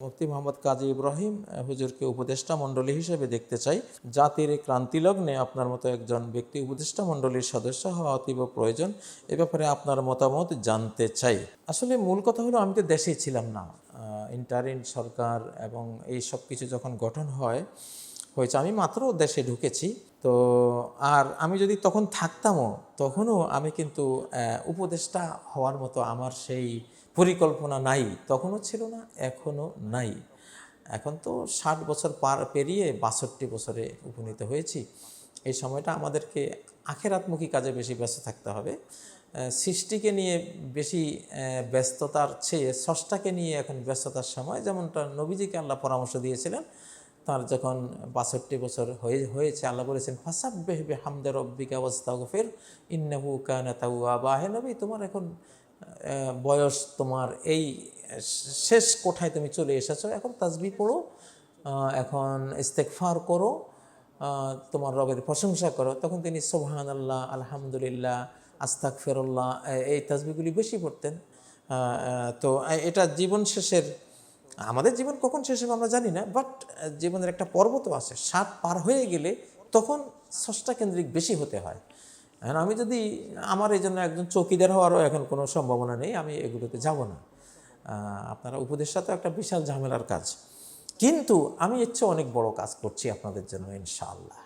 মুফতি মোহাম্মদ কাজী ইব্রাহিম হুজুরকে উপদেষ্টা মণ্ডলী হিসেবে দেখতে চাই। জাতির এই ক্রান্তি লগ্নে আপনার মতো একজন ব্যক্তি উপদেষ্টা মণ্ডলীর সদস্য হওয়া অতীব প্রয়োজন। এ ব্যাপারে আপনার মতামত জানতে চাই। আসলে মূল কথা হলো, আমি তো দেশেই ছিলাম না। ইন্টারিন সরকার এবং এই সব কিছু যখন গঠন হয়, হয়েছে, আমি মাত্র দেশে ঢুকেছি। তো আর আমি যদি তখন থাকতামও, তখনও আমি কিন্তু উপদেষ্টা হওয়ার মতো আমার সেই পরিকল্পনা নাই, তখনও ছিল না, এখনও নাই। এখন তো ষাট বছর পার পেরিয়ে বাষট্টি বছরে উপনীত হয়েছি। এই সময়টা আমাদেরকে আখেরাতমুখী কাজে বেশি ব্যস্ত থাকতে হবে। সৃষ্টিকে নিয়ে বেশি ব্যস্ততার চেয়ে ষষ্ঠাকে নিয়ে এখন ব্যস্ততার সময়, যেমনটা নবীজিকে আল্লাহ পরামর্শ দিয়েছিলেন, তার যখন বাষট্টি বছর হয়ে, হয়েছে, আল্লাহ বলেছেন, ফাসাব্বেহ বেহামদে অবস্থা ওয়াস্তাগফির, ইন্নাহু কানা তাওয়াবা। হে নবী, তোমার এখন বয়স তোমার এই শেষ কোঠায় তুমি চলে এসেছ। এখন তাজবি পড়ো এখন ইস্তেকফার করো তোমার রবের প্রশংসা করো। তখন তিনি সোহান আল্লাহ আলহামদুলিল্লাহ আস্তাক ফেরল্লাহ এই তাজবিগুলি বেশি পড়তেন। তো এটা জীবন শেষের, আমাদের জীবন কখন শেষ হবে আমরা জানি না বাট জীবনের একটা পর্ব তো আছে। ষাট পার হয়ে গেলে তখন ষষ্ঠা কেন্দ্রিক বেশি হতে হয়। এখন আমি যদি আমার এই জন্য একজন চৌকিদার হওয়ারও এখন কোনো সম্ভাবনা নেই, আমি এগুলোতে যাব না। আপনারা উপদেশটা তো একটা বিশাল ঝামেলার কাজ। কিন্তু আমি চেয়ে অনেক বড় কাজ করছি আপনাদের জন্য, ইনশাআল্লাহ।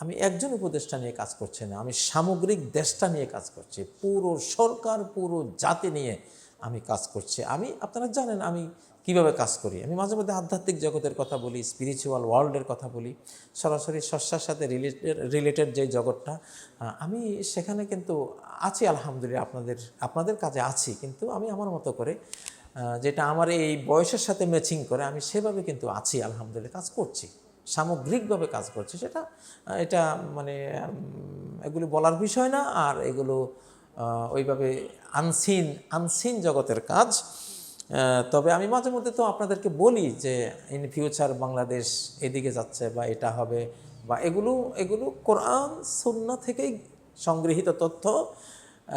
আমি একজন উপদেষ্টা নিয়ে কাজ করছি না, আমি সামগ্রিক দেশটা নিয়ে কাজ করছি। পুরো সরকার, পুরো জাতি নিয়ে আমি কাজ করছি। আমি, আপনারা জানেন, আমি কীভাবে কাজ করি? আমি মাঝে মধ্যে আধ্যাত্মিক জগতের কথা বলি স্পিরিচুয়াল ওয়ার্ল্ডের কথা বলি, সরাসরি শস্যার সাথে রিলেটেড রিলেটেড যে জগৎটা আমি সেখানে কিন্তু আছি আলহামদুলিল্লাহ, আপনাদের আপনাদের কাজে আছি, কিন্তু আমি আমার মতো করে যেটা আমার এই বয়সের সাথে ম্যাচিং করে, আমি সেভাবে কিন্তু আছি আলহামদুলিল্লাহ, কাজ করছি, সামগ্রিকভাবে কাজ করছি, সেটা এটা মানে এগুলো বলার বিষয় না, আর এগুলো ওইভাবে আনসিন আনসিন জগতের কাজ তবে আমি মাঝে মধ্যে তো আপনাদেরকে বলি যে ইন ফিউচার বাংলাদেশ এদিকে যাচ্ছে বা এটা হবে বা এগুলো এগুলো কোরআন সুন্না থেকেই সংগৃহীত তথ্য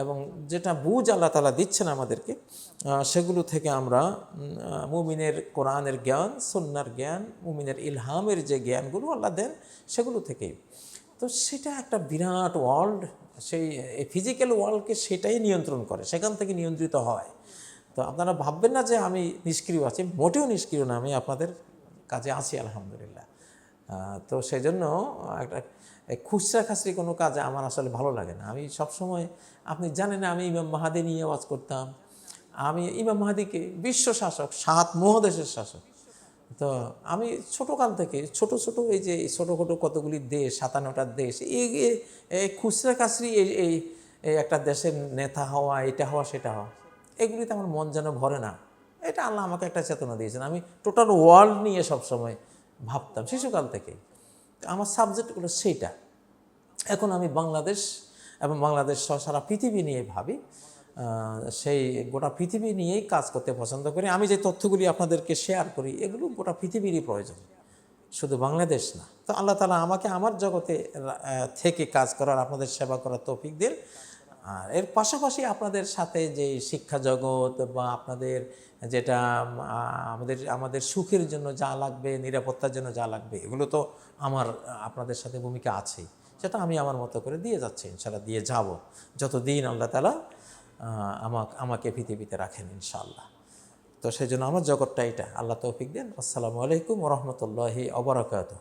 এবং যেটা বুঝ আল্লাহ তালা দিচ্ছেন আমাদেরকে সেগুলো থেকে আমরা মুমিনের কোরআনের জ্ঞান সন্ন্যার জ্ঞান, মুমিনের ইলহামের যে জ্ঞানগুলো আল্লাহ দেন সেগুলো থেকেই। তো সেটা একটা বিরাট ওয়ার্ল্ড সেই ফিজিক্যাল ওয়ার্ল্ডকে সেটাই নিয়ন্ত্রণ করে, সেখান থেকে নিয়ন্ত্রিত হয়। তো আপনারা ভাববেন না যে আমি নিষ্ক্রিয় আছি, মোটেও নিষ্ক্রিয় না, আমি আপনাদের কাজে আছি, আলহামদুলিল্লাহ। তো সেই জন্য একটা খুচরা খাচরি কোনো কাজে আমার আসলে ভালো লাগে না। আমি সবসময়, আপনি জানেন আমি ইমাম মাহাদি নিয়ে আওয়াজ করতাম। আমি ইমাম মাহাদিকে বিশ্ব শাসক, সাত মহাদেশের শাসক। তো আমি ছোটোকাল থেকে, ছোট ছোট এই যে ছোটো ছোটো কতগুলি দেশ, সাতান্নটা দেশ, এই খুচরা খাচরি এই এই একটা দেশের নেতা হওয়া, এটা হওয়া, সেটা হওয়া এগুলিতে আমার মন যেন ভরে না। এটা আল্লাহ আমাকে একটা চেতনা দিয়েছেন। আমি টোটাল ওয়ার্ল্ড নিয়ে সবসময় ভাবতাম, শিশুকাল থেকেই। তো আমার সাবজেক্টগুলো সেইটা। এখন আমি বাংলাদেশ এবং বাংলাদেশ সহ সারা পৃথিবী নিয়ে ভাবি। সেই গোটা পৃথিবী নিয়েই কাজ করতে পছন্দ করি। আমি যে তথ্যগুলি আপনাদেরকে শেয়ার করি, এগুলো গোটা পৃথিবীরই প্রয়োজন। শুধু বাংলাদেশ না। তো আল্লাহ তালা আমাকে আমার জগতে থেকে কাজ করার, আপনাদের সেবা করার তৌফিক দিন। আর এর পাশাপাশি আপনাদের সাথে যে শিক্ষা জগৎ বা আপনাদের যেটা আমাদের আমাদের সুখের জন্য যা লাগবে, নিরাপত্তার জন্য যা লাগবে, এগুলো তো আমার, আপনাদের সাথে ভূমিকা আছেই। সেটা আমি আমার মতো করে দিয়ে যাচ্ছি ইনশাল্লাহ দিয়ে যাব। যতদিন আল্লাহ তালা আমাকে আমাকে পৃথিবীতে রাখেন, ইনশাআল্লাহ। তো সেই জন্য আমার জগৎটা এটা। আল্লাহ তৌফিক দেন। আসসালামু আলাইকুম রহমতুল্লাহি অবরাকাত